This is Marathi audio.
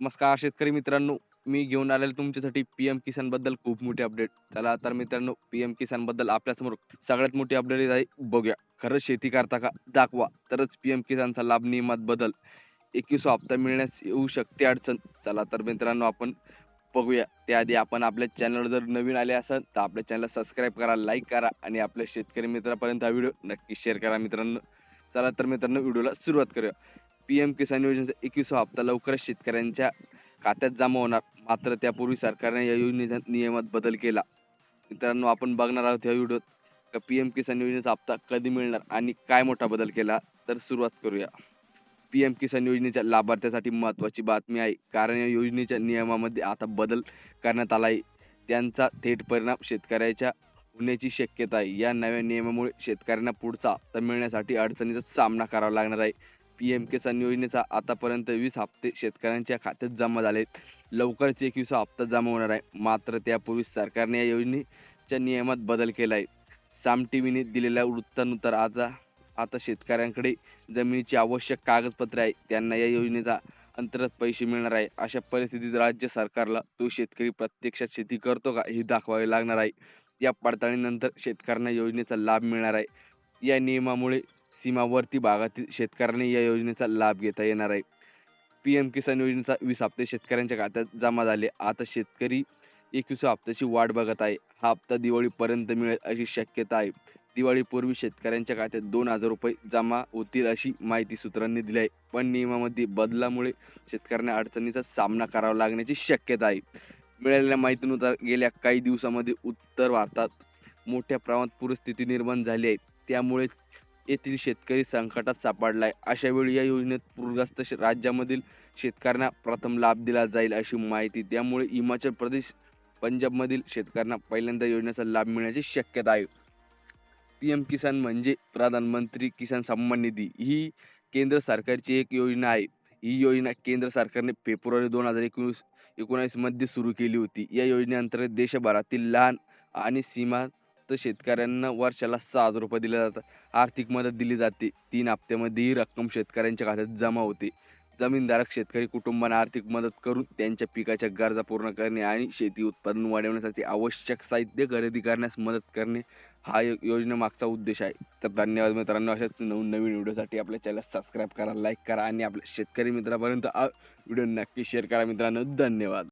नमस्कार शेतकरी मित्रांनो मी घेऊन आलेलो तुमच्यासाठी पीएम किसानबद्दल खूप मोठी अपडेट चला तर मित्रांनो पीएम किसानबद्दल आपल्यासमोर सगळ्यात मोठी अपडेट आहे बघूया. खरंच शेती करता का? दाखवा. तरच पी एम किसानचा लाभ नियमात बदल. एकवीस हप्ता मिळण्यास येऊ शकते अडचण. चला तर मित्रांनो आपण बघूया. त्याआधी आपण आपल्या चॅनलवर जर नवीन आले असाल तर आपल्या चॅनल सबस्क्राईब करा लाईक करा आणि आपल्या शेतकरी मित्रापर्यंत हा व्हिडिओ नक्की शेअर करा मित्रांनो. चला तर मित्रांनो व्हिडिओला सुरुवात करूया. पीएम किसान योजनेचा एकवीसवा हप्ता लवकरच शेतकऱ्यांच्या खात्यात जमा होणार. मात्र त्यापूर्वी सरकारने या योजनेच्या नियमात बदल केला. मित्रांनो आपण बघणार आहोत या व्हिडिओत पीएम किसान योजनेचा हप्ता कधी मिळणार आणि काय मोठा बदल केला? तर सुरुवात करूया. पीएम किसान योजनेच्या लाभार्थ्यासाठी महत्वाची बातमी आहे. कारण या योजनेच्या नियमामध्ये आता बदल करण्यात आला आहे त्यांचा थेट परिणाम शेतकऱ्याच्या होण्याची शक्यता आहे. या नव्या नियमामुळे शेतकऱ्यांना पुढचा हप्ता मिळण्यासाठी अडचणीचा सामना करावा लागणार आहे. पीएम किसान योजनेचा आतापर्यंत वीस हप्ते शेतकऱ्यांच्या खात्यात जमा झाले लवकरच एकवीस हप्ता जमा होणार आहे. मात्र त्यापूर्वी सरकारने या योजनेच्या नियमात बदल केला आहे. साम टीव्हीने दिलेल्या वृत्तानुसार आता आता शेतकऱ्यांकडे जमिनीची आवश्यक कागदपत्रे आहे त्यांना या योजनेचा अंतर्गत पैसे मिळणार आहे. अशा परिस्थितीत राज्य सरकारला तो शेतकरी प्रत्यक्षात शेती करतो का हे दाखवावे लागणार आहे. या पडताळणीनंतर शेतकऱ्यांना योजनेचा लाभ मिळणार आहे. या नियमामुळे सीमावर्ती भागातील शेतकऱ्यांनी या योजनेचा लाभ घेता येणार आहे. पीएम किसान योजनेचा वीस हप्ते शेतकऱ्यांच्या खात्यात जमा झाले. आता शेतकरी एकवीस हप्त्याची वाट बघत आहे. हा हप्ता दिवाळीपर्यंत मिळेल अशी शक्यता आहे. दिवाळीपूर्वी शेतकऱ्यांच्या खात्यात दोन हजार रुपये जमा होतील अशी माहिती सूत्रांनी दिली आहे. पण नियमामध्ये बदलामुळे शेतकऱ्यांना अडचणीचा सामना करावा लागण्याची शक्यता आहे. मिळालेल्या माहितीनुसार गेल्या काही दिवसामध्ये उत्तर भारतात मोठ्या प्रमाणात पूरस्थिती निर्माण झाली आहे. त्यामुळे येथील शेतकरी संकटात सापडलाय. अशा वेळी या योजनेत पूरग्रस्त राज्यामधील शेतकऱ्यांना प्रथम लाभ दिला जाईल अशी माहिती त्यामुळे हिमाचल प्रदेश पंजाब मधील शेतकऱ्यांना पहिल्यांदा योजनेचा लाभ मिळण्याची शक्यता आहे. पीएम किसान म्हणजे प्रधानमंत्री किसान सन्मान निधी. ही केंद्र सरकारची एक योजना आहे. ही योजना केंद्र सरकारने फेब्रुवारी दोन हजार एकोणीस एकोणावीसमध्ये सुरू केली होती. या योजनेअंतर्गत देशभरातील लहान आणि सीमा तर शेतकऱ्यांना वर्षाला सहा हजार रुपये दिले जातात. आर्थिक मदत दिली जाते. तीन हप्त्यामध्ये ही रक्कम शेतकऱ्यांच्या खात्यात जमा होते. जमीनधारक शेतकरी कुटुंबांना आर्थिक मदत करून त्यांच्या पिकाच्या गरजा पूर्ण करणे आणि शेती उत्पादन वाढवण्यासाठी आवश्यक साहित्य खरेदी करण्यास मदत करणे हा यो- योजनेमागचा उद्देश आहे. तर धन्यवाद मित्रांनो. अशाच नवीन नवीन व्हिडिओसाठी आपल्या चॅनल सबस्क्राईब करा लाईक करा आणि आपल्या शेतकरी मित्रापर्यंत व्हिडिओ नक्की शेअर करा मित्रांनो. धन्यवाद.